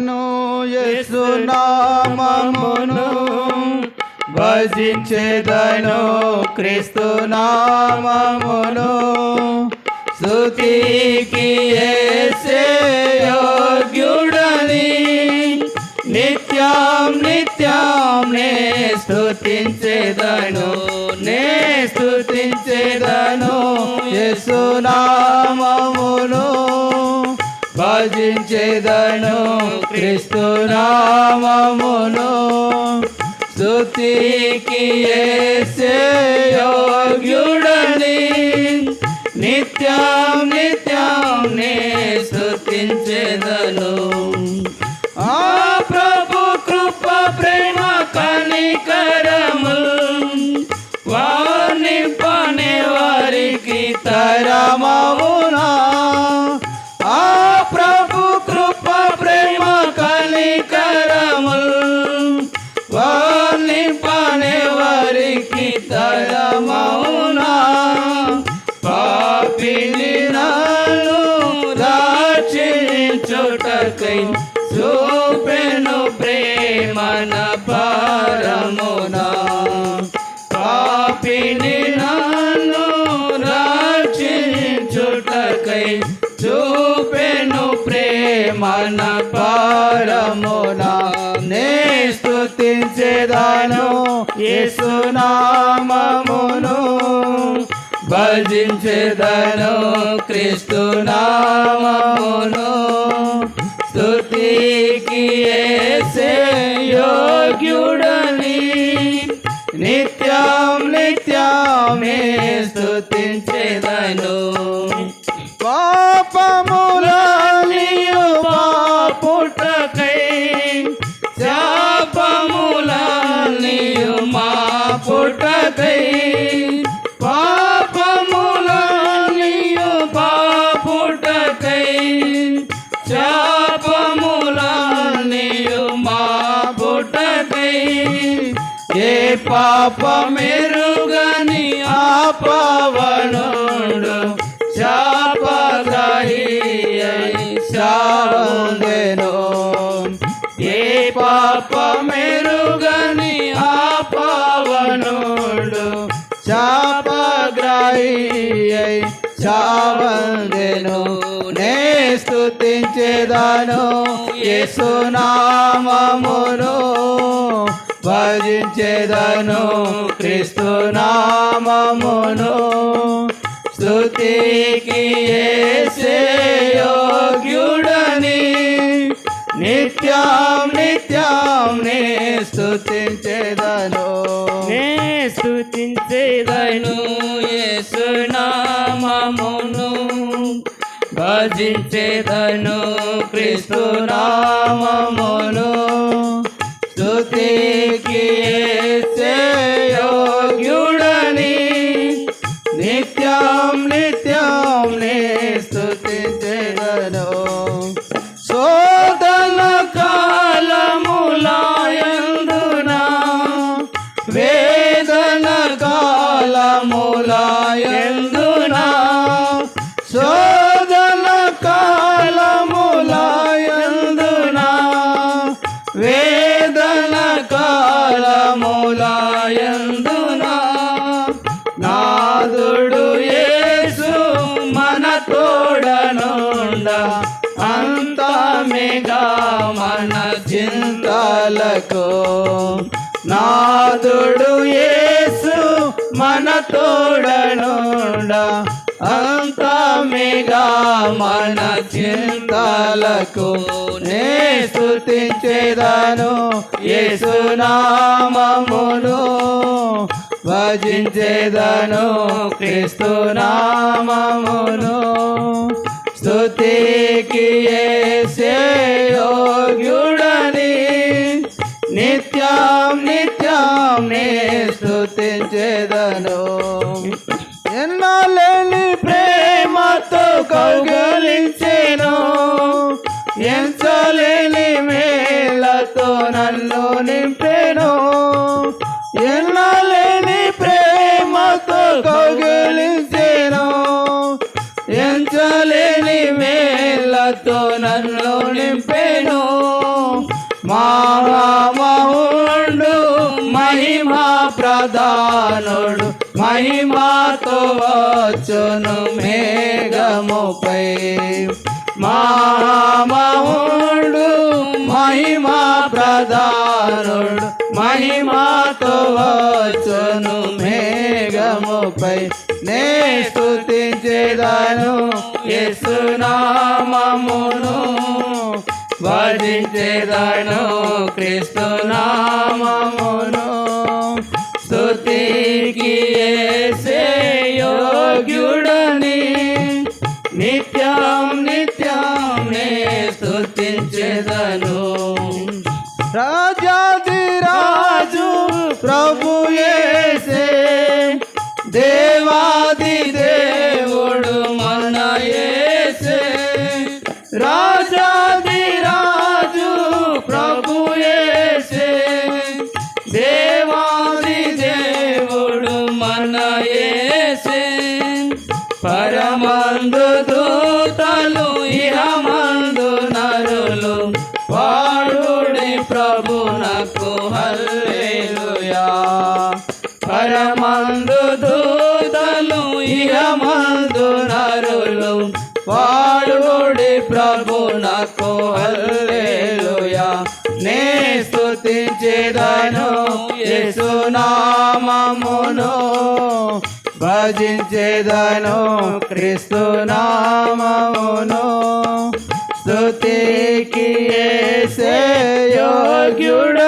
భజించేదను యేసునామమును భజించేదను క్రీస్తు నామమును. స్తుతికి యేసే యోగ్యుడని నిత్యం నిత్యం నే స్తుతించేదను నే స్తుతించేదను యేసునామమును. భజించేదను క్రీస్తు నామమును. స్థుతికి యోగ్యుడని. నిత్యం నిత్యం నే స్తుతించేదను. రాచించుటకై చూపెను ప్రేమన పారమునా. పాపిని నాను రాచించుటకై చూపెను ప్రేమన పారమునా. నే స్తుతించేదాను యేసునామమును భజించేదను క్రీస్తు నామమును. నిత్యం నిత్యం నే స్తుతించేదను పాపములనియు పాపుటకై శాపములనియు మా పుటకై ఏ పాప శాపములనియు పవనుడు శాపగ్రహి ఏ పాప మెరుగని ఆ పవనుడు శాపగ్రహి శావందెను నే స్తుతించేదాను యేసునామమును. భజించేదను క్రీస్తు నామమును. స్తుతికి యేసే యోగ్యుడని. నిత్యం నిత్యం నే స్తుతించేదను. నే స్తుతించేదను యేసునామమును భజించేదను క్రీస్తు నామమును. యేసే యోగ్యుడని నిత్యం నిత్యం నే స్తుతించేదను శోధన కాలములాయందునా వేదన కాలములాయందునా చింతలకు నాదుడు యేసు మన తోడనుండ. అంతమేగా మన చింతలకు నే స్తుతించేదాను యేసునామమును భజించేదను క్రీస్తు నామమును. స్తుతికి ఏ నిత్యం నిత్యం నే స్తుతించేదను. ఎన్నలేని ప్రేమతో కౌగలించెను. ఎంచలేని మేలతో నన్ను నింపెను. ఎన్నలేని ప్రేమతో కౌగిలించెను. ఎంచలేని మేలతో నన్ను నింపెను. మహామహుండు మహిమా ప్రధానుడు మహిమాతో వచ్చును మేఘముపై. మహామహుండు మహిమా ప్రధానుడు మహిమాతో వచ్చును మేఘముపై. నే స్థుతించేదాను యసునామమును. భజించేదాను క్రీస్తు నామమును. స్తుతికి యోగ్యుడని. నిత్యం నిత్యం నే స్తుతించేదను. రాజాది రాజు ప్రభు యేసే. దేవాది దే హల్లెలూయా. పరమందు దూతలు ఇహమందు నరులు వాడుడి ప్రభునకు హల్లెలూయా. నే స్తుతించేదను యేసునామమును భజించేదను క్రీస్తు నామమును. స్తుతికి యోగ్యుడు.